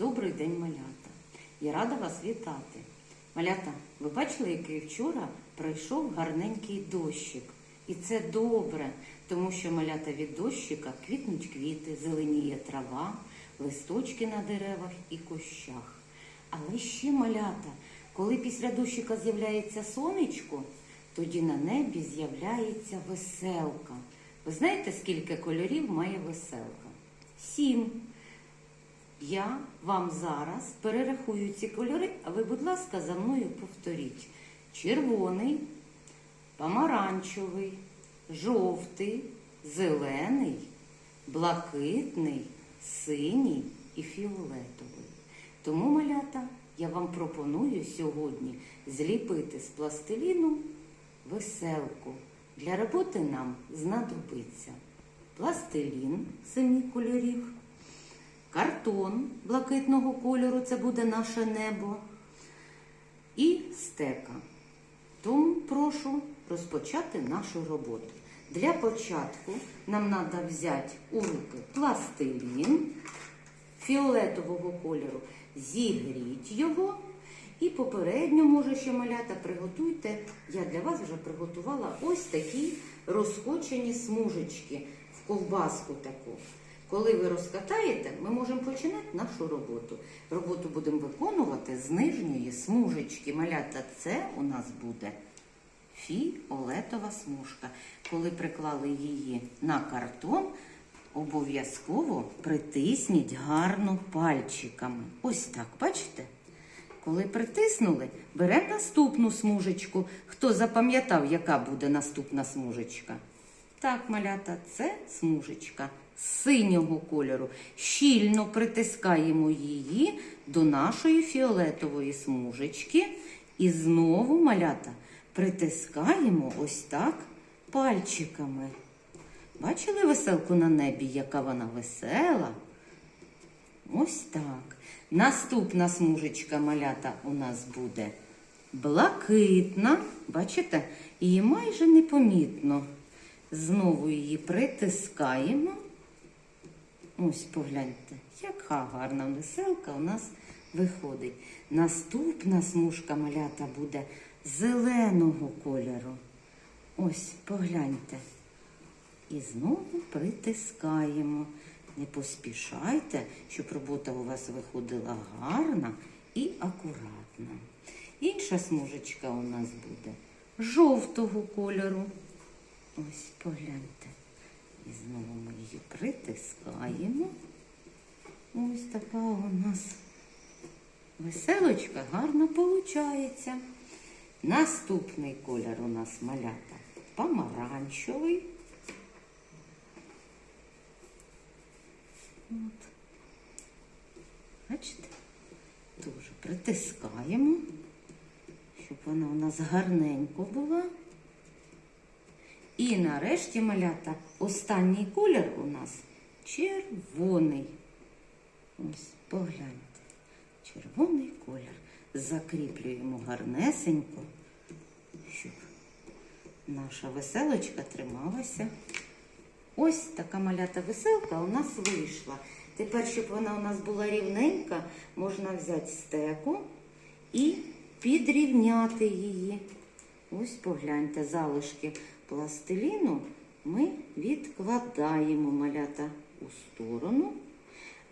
Добрий день, малята. Я рада вас вітати. Малята, ви бачили, який вчора пройшов гарненький дощик. І це добре, тому що малята від дощика квітнуть квіти, зеленіє трава, листочки на деревах і кущах. Але ще малята, коли після дощика з'являється сонечко, тоді на небі з'являється веселка. Ви знаєте, скільки кольорів має веселка? Сім. Я вам зараз перерахую ці кольори, а ви, будь ласка, за мною повторіть. Червоний, помаранчевий, жовтий, зелений, блакитний, синій і фіолетовий. Тому, малята, я вам пропоную сьогодні зліпити з пластиліну веселку. Для роботи нам знадобиться пластилін семи кольорів. Картон блакитного кольору це буде наше небо. І стека. Тому прошу розпочати нашу роботу. Для початку нам треба взяти у руки пластилін фіолетового кольору, зігріть його. І попередньо, може, ще малята, приготуйте. Я для вас вже приготувала ось такі розкочені смужечки в ковбаску таку. Коли ви розкатаєте, ми можемо починати нашу роботу. Роботу будемо виконувати з нижньої смужечки. Малята, це у нас буде фіолетова смужка. Коли приклали її на картон, обов'язково притисніть гарно пальчиками. Ось так, бачите? Коли притиснули, беремо наступну смужечку. Хто запам'ятав, яка буде наступна смужечка? Так, малята, це смужечка синього кольору. Щільно притискаємо її до нашої фіолетової смужечки. І знову малята притискаємо ось так пальчиками. Бачили веселку на небі, яка вона весела? Ось так. Наступна смужечка малята у нас буде блакитна. Бачите? Її майже непомітно. Знову її притискаємо. Ось погляньте, яка гарна веселка у нас виходить. Наступна смужка малята буде зеленого кольору. Ось погляньте. І знову притискаємо. Не поспішайте, щоб робота у вас виходила гарна і акуратна. Інша смужечка у нас буде жовтого кольору. Ось погляньте. І знову ми її притискаємо. Ось така у нас веселочка гарно виходить. Наступний колір у нас малята помаранчевий. От. Бачите? Дуже притискаємо, щоб вона у нас гарненько була. І нарешті малята останній колір у нас червоний. Ось, погляньте. Червоний колір. Закріплюємо гарнесенько, щоб наша веселочка трималася. Ось така малята веселка у нас вийшла. Тепер, щоб вона у нас була рівненька, можна взяти стеку і підрівняти її. Ось погляньте, залишки пластиліну ми відкладаємо малята у сторону.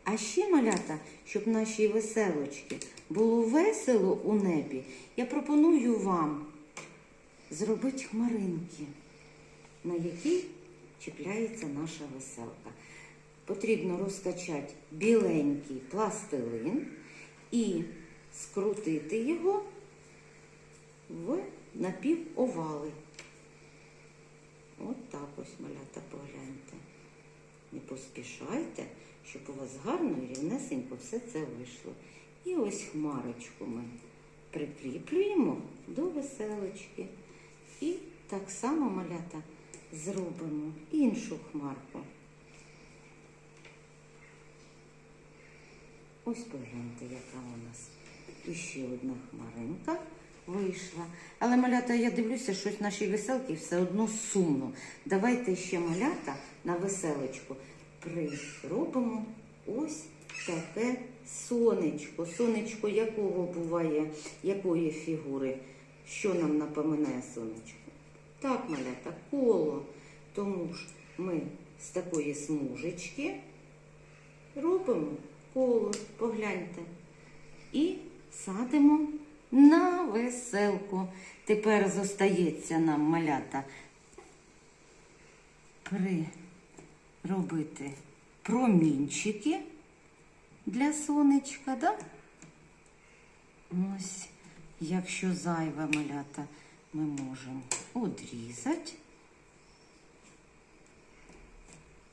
А ще малята, щоб нашій веселочки було весело у небі, я пропоную вам зробити хмаринки, на які чіпляється наша веселка. Потрібно розкачати біленький пластилин і скрутити його в напівовали. От так ось, малята, погляньте. Не поспішайте, щоб у вас гарно і рівнесенько все це вийшло. І ось хмарочку ми прикріплюємо до веселочки. І так само, малята, зробимо іншу хмарку. Ось погляньте, яка у нас іще одна хмаринка вийшла. Але малята, я дивлюся, щось нашій веселці все одно сумно. Давайте ще малята на веселочку приробимо ось таке сонечко. Сонечко якого буває, якої фігури? Що нам напоминає сонечко? Так, малята, коло. Тому ж ми з такої смужечки робимо коло, погляньте. І садимо на веселку. Тепер зостається нам малята робити промінчики для сонечка, да? Ось, якщо зайве малята, ми можемо одрізати.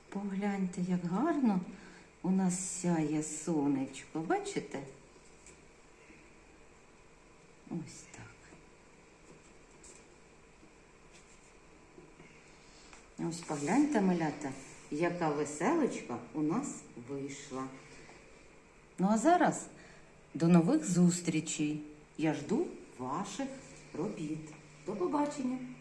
Погляньте, як гарно у нас сяє сонечко. Бачите? Ось так. Ось погляньте, малята, яка веселочка у нас вийшла. Ну а зараз до нових зустрічей. Я жду ваших робіт. До побачення!